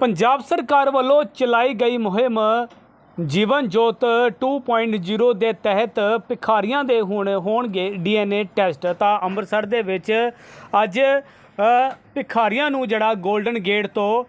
ਪੰਜਾਬ ਸਰਕਾਰ ਵੱਲੋਂ ਚਲਾਈ ਗਈ ਮੁਹਿੰਮ ਜੀਵਨ ਜੋਤ 2.0 ਦੇ ਤਹਿਤ ਭਿਖਾਰੀਆਂ ਦੇ ਹੁਣ ਹੋਣਗੇ ਡੀਐਨਏ ਟੈਸਟ। ਤਾਂ ਅੰਮ੍ਰਿਤਸਰ ਦੇ ਵਿੱਚ ਅੱਜ ਭਿਖਾਰੀਆਂ ਨੂੰ ਜਿਹੜਾ 골ਡਨ ਗੇਟ ਤੋਂ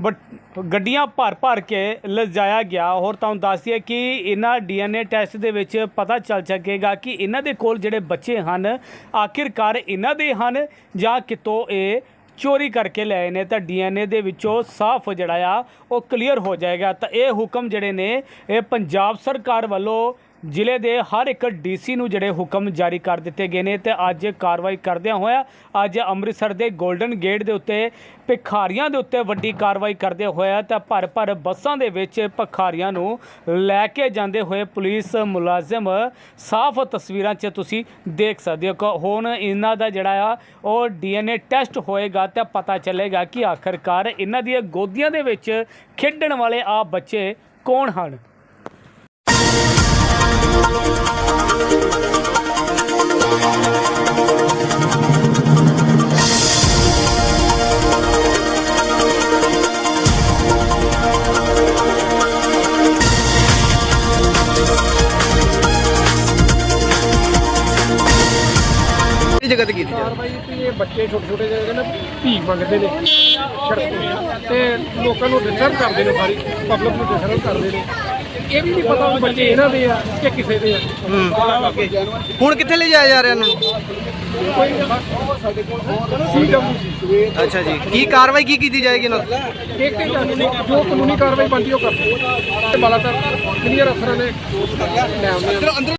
ਬਟ- ਗੱਡੀਆਂ ਭਰ ਭਰ ਕੇ ਲਿਜਾਇਆ ਗਿਆ। ਹੋਰ ਤੁਹਾਨੂੰ ਦੱਸ ਦਈਏ ਕਿ ਇਹਨਾਂ ਡੀਐਨਏ ਟੈਸਟ ਦੇ ਵਿੱਚ ਪਤਾ ਚੱਲ ਸਕੇਗਾ ਕਿ ਇਹਨਾਂ ਦੇ ਕੋਲ ਜਿਹੜੇ ਬੱਚੇ ਹਨ, ਆਖਿਰਕਾਰ ਇਹਨਾਂ ਦੇ ਹਨ ਜਾਂ ਕਿਤੋਂ ਇਹ ਚੋਰੀ ਕਰਕੇ ਲਏ ਨੇ ਤਾਂ ਡੀਐਨਏ ਦੇ ਵਿੱਚੋਂ ਸਾਫ਼ ਜਿਹੜਾ ਆ, ਉਹ ਕਲੀਅਰ ਹੋ ਜਾਏਗਾ। ਤਾਂ ਇਹ ਹੁਕਮ ਜਿਹੜੇ ਨੇ, ਇਹ ਪੰਜਾਬ ਸਰਕਾਰ ਵੱਲੋਂ ਜ਼ਿਲ੍ਹੇ ਦੇ ਹਰ ਇੱਕ ਡੀਸੀ ਨੂੰ ਜਿਹੜੇ ਹੁਕਮ ਜਾਰੀ ਕਰ ਦਿੱਤੇ ਗਏ ਨੇ ਤੇ ਅੱਜ ਕਾਰਵਾਈ ਕਰਦਿਆਂ ਹੋਇਆ ਅੱਜ ਅੰਮ੍ਰਿਤਸਰ ਦੇ 골ਡਨ ਗੇਟ ਦੇ ਉੱਤੇ ਭਿਖਾਰੀਆਂ ਦੇ ਉੱਤੇ ਵੱਡੀ ਕਾਰਵਾਈ ਕਰਦੇ ਹੋਇਆ ਤਾਂ ਭਰ ਭਰ ਬੱਸਾਂ ਦੇ ਵਿੱਚ ਭਿਖਾਰੀਆਂ ਨੂੰ ਲੈ ਕੇ ਜਾਂਦੇ ਹੋਏ ਪੁਲਿਸ ਮੁਲਾਜ਼ਮ ਸਾਫ਼ ਤਸਵੀਰਾਂ 'ਚ ਤੁਸੀਂ ਦੇਖ ਸਕਦੇ ਹੋ ਕਿ ਹੁਣ ਇਹਨਾਂ ਦਾ ਜਿਹੜਾ ਆ, ਉਹ ਡੀਐਨਏ ਟੈਸਟ ਹੋਏਗਾ ਤਾਂ ਪਤਾ ਚੱਲੇਗਾ ਕਿ ਆਖਰਕਾਰ ਇਹਨਾਂ ਦੀਆਂ ਗੋਦੀਆਂ ਦੇ ਵਿੱਚ ਖੇਡਣ ਵਾਲੇ ਆ ਬੱਚੇ ਕੌਣ ਹਨ। ਜਗ੍ਹਾ ਤੇ ਕੀਤੀ ਜਾ ਕਾਰਵਾਈ ਵੀ ਇਹ ਬੱਚੇ ਛੋਟੇ ਛੋਟੇ ਜਿਹੜੇ ਨੇ ਭੀਖ ਮੰਗਦੇ ਨੇ ਸੜਕ ਤੇ। ਤੇ ਲੋਕਾਂ ਨੂੰ ਡਿਸਟਰਬ ਕਰਦੇ ਨੇ ਸਾਰੀ ਪਬਲਿਕ ਨੂੰ ਡਿਸਟਰਬ ਕਰਦੇ ਨੇ। ਇਹ ਵੀ ਨਹੀਂ ਪਤਾ ਵੀ ਬੱਚੇ ਇਹਨਾਂ ਦੇ ਆ ਕਿ ਕਿਸੇ ਦੇ ਆ। ਹੁਣ ਕਿੱਥੇ ਲੈ ਜਾਇਆ ਜਾ ਰਿਹਾ ਇਹਨਾਂ ਨੂੰ? ਕੋਈ ਸੀਡਬਲਯੂਸੀ ਅੱਛਾ ਜੀ। ਕੀ ਕਾਰਵਾਈ ਕੀ ਕੀਤੀ ਜਾਏਗੀ ਇਹਨਾਂ ਤੇ ਇੱਕ ਤੇ ਕਾਨੂੰਨੀ ਜੋ ਕਾਨੂੰਨੀ ਕਾਰਵਾਈ ਬਣਦੀ ਉਹ ਕਰਦੇ ਤੇ ਬਾਲਾਤਰ ਸੀਨੀਅਰ ਅਫਸਰਾਂ ਨੇ। ਲੈ ਆਉਂਦੇ ਆ